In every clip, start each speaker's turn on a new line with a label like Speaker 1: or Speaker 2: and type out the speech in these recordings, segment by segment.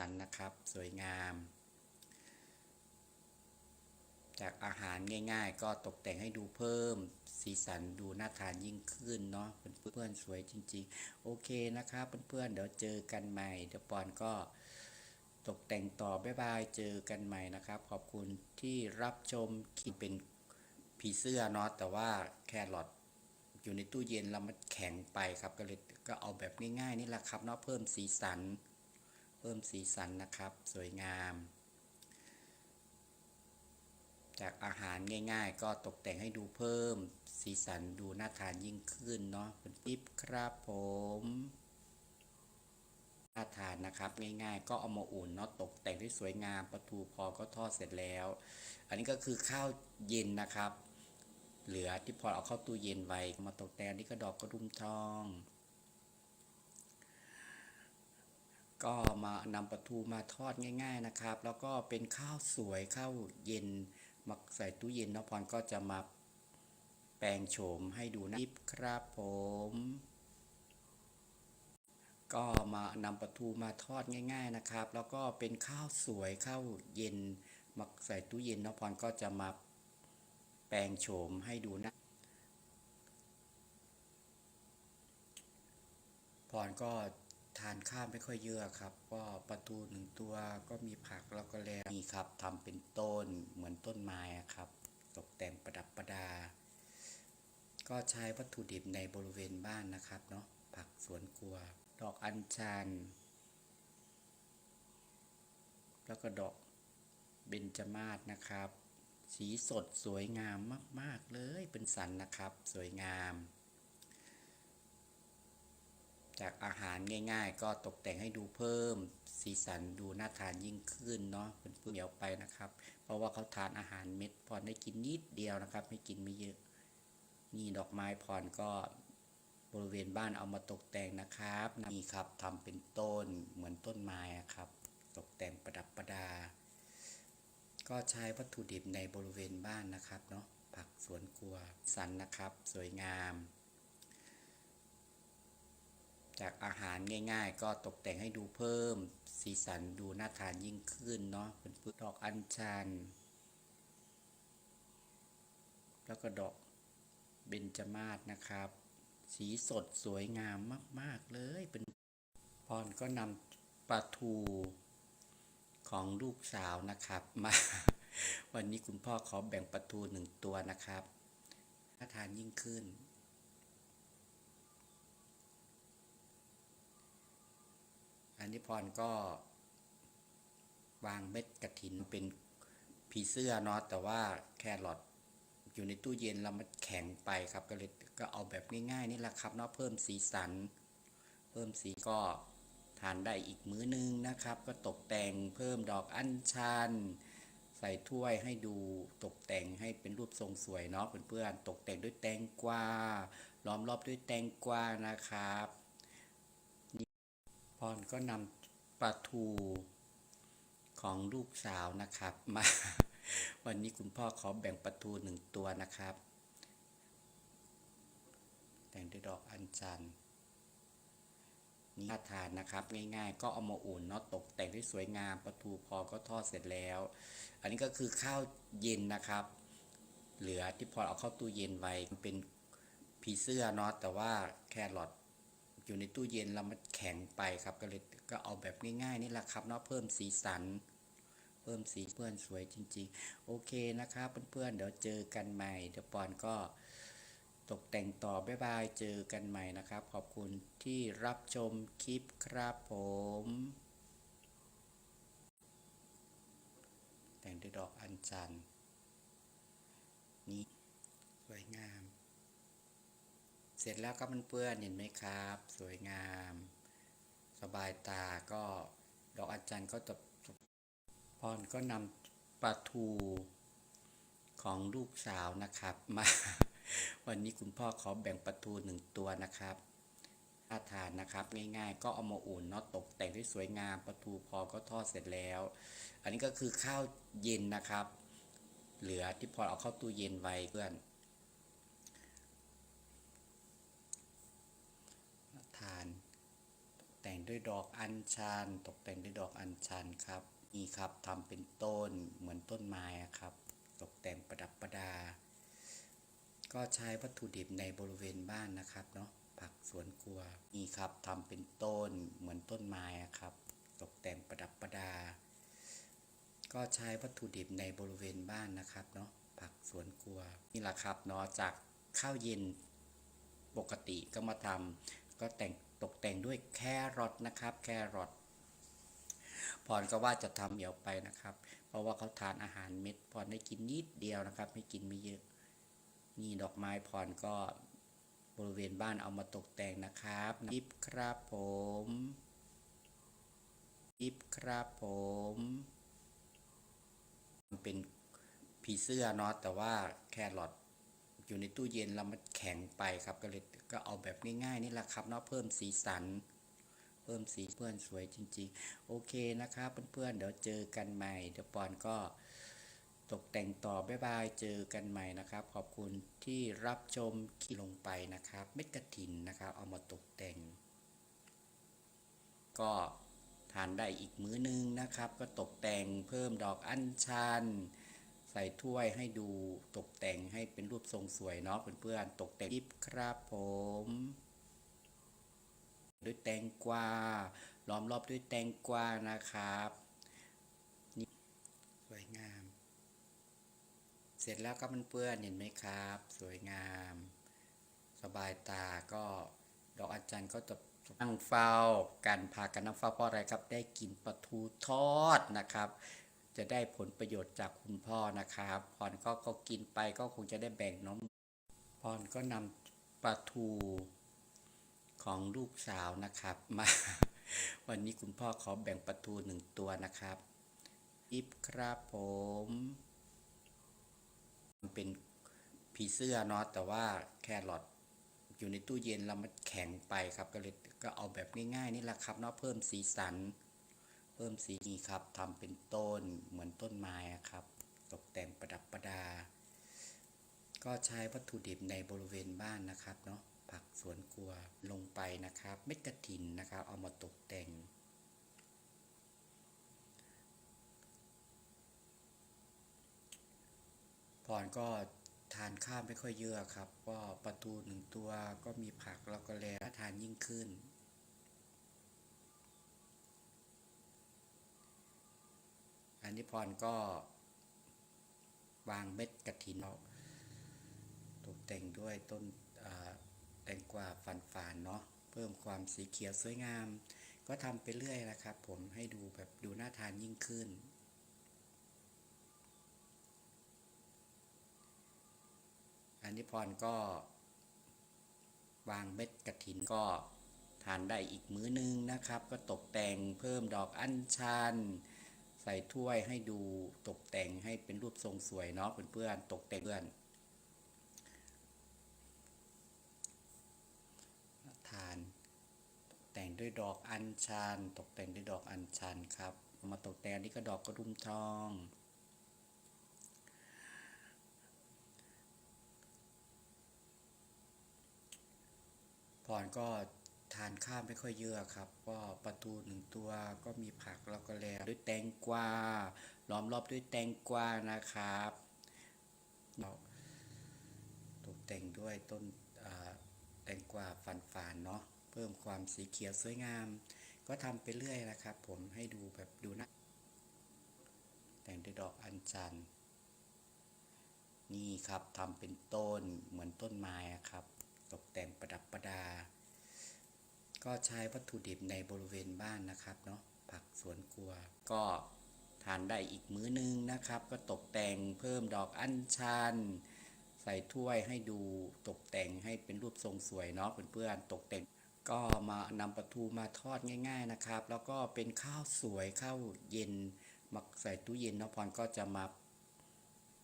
Speaker 1: สันนะครับ สวยงาม จากอาหารง่าย ๆ ก็ตกแต่งให้ดูเพิ่ม สีสันดูน่าทานยิ่งขึ้นเนาะเพื่อนๆสวยจริง ๆ โอเคนะครับเพื่อนๆเดี๋ยวเจอกันใหม่เดี๋ยวปอนก็ตกแต่งต่อ บ๊ายบาย เจอกันใหม่นะครับ ขอบคุณที่รับชมคลิปเป็นผีเสื้อเนาะแต่ว่าแครอทอยู่ในตู้เย็นแล้วมันแข็งไปครับ ก็เลยก็เอาแบบง่ายๆนี่แหละครับเนาะเพิ่มสีสัน เพิ่มสีสันนะครับ สวยงาม จากอาหารง่าย ๆ ก็ตกแต่งให้ดูเพิ่มสีสันดูน่าทานยิ่งขึ้นเนาะเป็นปิ๊บครับผมน่าทานนะครับง่ายๆ ก็เอามาอุ่นเนาะตกแต่งให้สวยงามประตูพอก็ทอดเสร็จแล้ว อันนี้ก็คือข้าวเย็นนะครับ เหลือที่พอเอาเข้าตู้เย็นไว้มาตกแต่งอันนี่ก็ดอกกระดุมทอง ก็มานำปลาทูมาทอดง่าย ๆนะครับ แล้วก็เป็นข้าวสวยข้าวเย็นมาใส่ตู้เย็นนะพรก็จะมาแปลงโฉมให้ดูนะครับผม ก็มานำปลาทูมาทอดง่าย ๆนะครับ แล้วก็เป็นข้าวสวยข้าวเย็นมาใส่ตู้เย็นนะพรก็จะมาแปลงโฉมให้ดูนะพรก็ ทานข้าวไม่ค่อยเยอะครับ ก็ปลาทูหนึ่งตัวก็มีผักแล้วก็แล้วนี่ครับทำเป็นต้นเหมือนต้นไม้ครับ ตกแต่งประดับประดา ก็ใช้วัตถุดิบในบริเวณบ้านนะครับเนาะผักสวนครัว ดอกอัญชัน แล้วก็ดอกเบญจมาศนะครับ สีสดสวยงามมาก ๆ เลยเป็นสันนะครับ สวยงาม จากอาหารง่าย ๆ ก็ตกแต่งให้ดูเพิ่มสีสันดูน่าทานยิ่งขึ้นเนาะเป็นเพื่อนเดียวไปนะครับ เพราะว่าเขาทานอาหารเม็ดพรได้กินนิดเดียวนะครับ ไม่กินไม่เยอะ นี่ดอกไม้พรก็บริเวณบ้านเอามาตกแต่งนะครับนี่ครับทำเป็นต้นเหมือนต้นไม้ครับ ตกแต่งประดับประดา ก็ใช้วัตถุดิบในบริเวณบ้านนะครับเนาะผักสวนครัวสันนะครับ สวยงาม จากอาหารง่าย ๆ ก็ตกแต่งให้ดูเพิ่ม สีสันดูน่าทานยิ่งขึ้นเนาะเป็นพืชดอกอัญชัน แล้วก็ดอกเบญจมาศนะครับ สีสดสวยงามมาก ๆ เลยเป็นพรก็นำปลาทูของลูกสาวนะครับมาวันนี้คุณพ่อขอแบ่งปลาทูหนึ่งตัวนะครับน่าทานยิ่งขึ้น อันนี้พรก็วางเม็ดกระถินเป็นผีเสื้อเนาะแต่ว่าแครอทอยู่ในตู้เย็นแล้วมันแข็งไปครับ ก็เลยก็เอาแบบง่ายๆนี่แหละครับเนาะเพิ่มสีสัน เพิ่มสีก็ทานได้อีกมื้อนึงนะครับ ก็ตกแต่งเพิ่มดอกอัญชัน ใส่ถ้วยให้ดูตกแต่งให้เป็นรูปทรงสวยเนาะเพื่อนๆตกแต่งด้วยแตงกวาล้อมรอบด้วยแตงกวานะครับ พรก็นำปลาทูของลูกสาวนะครับ มา วันนี้คุณพ่อขอแบ่งปลาทูหนึ่งตัวนะครับ แต่งด้วยดอกอัญชันนี่น่าทานนะครับ ง่ายๆ ก็เอามาอุ่นเนาะตกแต่งให้สวยงามปลาทูพอก็ทอดเสร็จแล้ว อันนี้ก็คือข้าวเย็นนะครับ เหลือที่พอเอาเข้าตู้เย็นไว้เป็นผีเสื้อเนาะแต่ว่าแครอท อยู่ในตู้เย็นแล้วมันแข็งไปครับ ก็เลยก็เอาแบบง่ายๆนี่แหละครับเนาะเพิ่มสีสัน เพิ่มสีเพื่อนสวยจริง ๆ โอเคนะครับเพื่อนๆเดี๋ยวเจอกันใหม่เดี๋ยวปอนก็ตกแต่งต่อบ๊ายบายเจอกันใหม่นะครับ ขอบคุณที่รับชมคลิปครับผม แต่งด้วยดอกอัญชันนี่สวยงาม เสร็จแล้วครับเพื่อนเห็นไหมครับ สวยงาม สบายตาก็ดอกอัญชันก็จะพรก็นำปลาทูของลูกสาวนะครับ มาวันนี้คุณพ่อขอแบ่งปลาทูหนึ่งตัวนะครับน่าทานนะครับ ง่ายๆ ก็เอามาอุ่นเนาะตกแต่งให้สวยงามปลาทูพอก็ทอดเสร็จแล้ว อันนี้ก็คือข้าวเย็นนะครับ เหลือที่พอเอาเข้าตู้เย็นไว้เพื่อน ทาน แต่งด้วยดอกอัญชัน ตกแต่งด้วยดอกอัญชันครับ นี่ครับทำเป็นต้นเหมือนต้นไม้ครับ ตกแต่งประดับประดา ก็ใช้วัตถุดิบในบริเวณบ้านนะครับเนาะ ผักสวนครัว นี่ครับทำเป็นต้นเหมือนต้นไม้ครับ ตกแต่งประดับประดา ก็ใช้วัตถุดิบในบริเวณบ้านนะครับเนาะ ผักสวนครัว นี่แหละครับเนาะจากข้าวเย็นปกติก็มาทำก็แต่ง ตกแต่งด้วยแครอทนะครับ แครอทพรก็ว่าจะทำเดี๋ยวไปนะครับ เพราะว่าเขาทานอาหารเม็ดพรได้กินนิดเดียวนะครับ ไม่กินไม่เยอะ นี่ดอกไม้พรก็บริเวณบ้านเอามาตกแต่งนะครับยิบครับผมยิบครับผมเป็นผีเสื้อเนาะแต่ว่าแครอท อยู่ในตู้เย็นแล้วมันแข็งไปครับ ก็เลยก็เอาแบบง่ายๆนี่แหละครับเนาะเพิ่มสีสัน เพิ่มสีเพื่อนสวยจริง ๆ โอเคนะครับเพื่อนๆเดี๋ยวเจอกันใหม่ เดี๋ยวปอนก็ตกแต่งต่อบ๊ายบายเจอกันใหม่นะครับ ขอบคุณที่รับชมคลิปลงไปนะครับ เม็ดกระถินนะครับ เอามาตกแต่ง ก็ทานได้อีกมื้อนึงนะครับ ก็ตกแต่งเพิ่มดอกอัญชัน ใส่ถ้วยให้ดูตกแต่งให้เป็นรูปทรงสวยเนาะเพื่อนๆตกแต่งยิบครับผม ด้วยแตงกวาล้อมรอบด้วยแตงกวานะครับนี่สวยงาม เสร็จแล้วครับเพื่อนๆเห็นไหมครับ สวยงาม สบายตาก็ดอกอัญชันก็จะนั่งเฝ้ากันพากันนั่งเฝ้าเพราะอะไรครับ ได้กินปลาทูทอดนะครับ จะได้ผลประโยชน์จากคุณพ่อนะครับพรก็ก็กินไปก็คงจะได้แบ่งน้องพรก็นำปลาทูของลูกสาวนะครับ มา วันนี้คุณพ่อขอแบ่งปลาทูหนึ่งตัวนะครับอิบครับผมเป็นผีเสื้อเนาะแต่ว่าแครอทอยู่ในตู้เย็นแล้วมันแข็งไปครับก็เลยก็เอาแบบง่ายๆนี่แหละครับเนาะเพิ่มสีสัน พิ่มสีนี้ครับทำเป็นต้นเหมือนต้นไม้ครับ ตกแต่งประดับประดา ก็ใช้วัตถุดิบในบริเวณบ้านนะครับเนาะผักสวนครัวลงไปนะครับ เม็ดกระถินนะครับ เอามาตกแต่งพรก็ทานข้าวไม่ค่อยเยอะครับ ก็ปลาทูหนึ่งตัวก็มีผักแล้วก็แล้วทานยิ่งขึ้น อันนี้พรก็วางเม็ดกระถินเอาตกแต่งด้วยต้นแตงกวาฟันฝานเนาะเพิ่มความสีเขียวสวยงาม ก็ทำไปเรื่อยนะครับ ผมให้ดูแบบดูน่าทานยิ่งขึ้น อันนี้พรก็วางเม็ดกระถินก็ทานได้อีกมื้อนึงนะครับ ก็ตกแต่งเพิ่มดอกอัญชัน ใส่ถ้วยให้ดูตกแต่งให้เป็นรูปทรงสวยเนาะเพื่อนๆตกแต่งเพื่อนทาน แต่งด้วยดอกอัญชัน ตกแต่งด้วยดอกอัญชันครับมาตกแต่งนนี้ก็ดอกกระดุมทองพรก็ ทานข้าวไม่ค่อยเยอะครับ ก็ปลาทูหนึ่งตัวก็มีผักแล้วก็แล้วด้วยแตงกวาล้อมรอบด้วยแตงกวานะครับเราตกแต่งด้วยต้นแตงกวาฟันฝานเนาะเพิ่มความสีเขียวสวยงาม ก็ทำไปเรื่อยนะครับ ผมให้ดูแบบดูนะแต่งด้วยดอกอัญชันนี่ครับทำเป็นต้นเหมือนต้นไม้ครับ ตกแต่งประดับประดา ก็ใช้วัตถุดิบในบริเวณบ้านนะครับเนาะผักสวนครัว ก็ทานได้อีกมื้อนึงนะครับ ก็ตกแต่งเพิ่มดอกอัญชันใส่ถ้วยให้ดูตกแต่งให้เป็นรูปทรงสวยเนาะเพื่อนๆตกแต่ง ก็มานำปลาทูมาทอดง่าย ๆนะครับ แล้วก็เป็นข้าวสวยข้าวเย็นมาใส่ตู้เย็นเนาะพรก็จะมา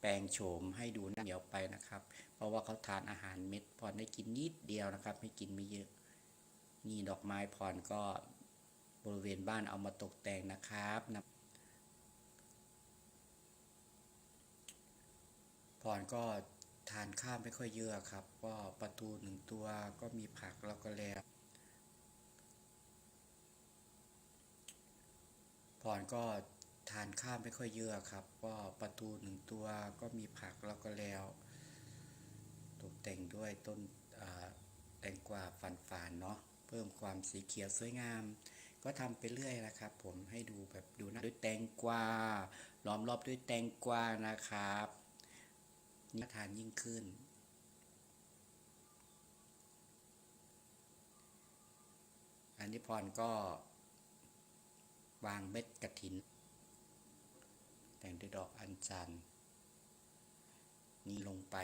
Speaker 1: แปลงโฉมให้ดูน่าเดี๋ยวไปนะครับ เพราะว่าเขาทานอาหารเม็ดพรได้กินนิดเดียวนะครับไม่กินไม่เยอะ นี่ดอกไม้พรก็บริเวณบ้านเอามาตกแต่งนะครับนะพรก็ทานข้าวไม่ค่อยเยอะครับ ก็ปลาทูหนึ่งตัวก็มีผักแล้วก็แล้วพรก็ทานข้าวไม่ค่อยเยอะครับ ก็ปลาทูหนึ่งตัวก็มีผักแล้วก็แล้ว ตกแต่งด้วยต้นแตงกวาฝันฝานเนาะ เพิ่มความสีเขียวสวยงาม ก็ทำไปเรื่อยนะครับ ผมให้ดูแบบดูนะด้วยแตงกวาล้อมรอบด้วยแตงกวานะครับน่าทานยิ่งขึ้น อันนี้พรก็วางเม็ดกระถิน แต่งด้วยดอกอัญชัน นี่ลงไป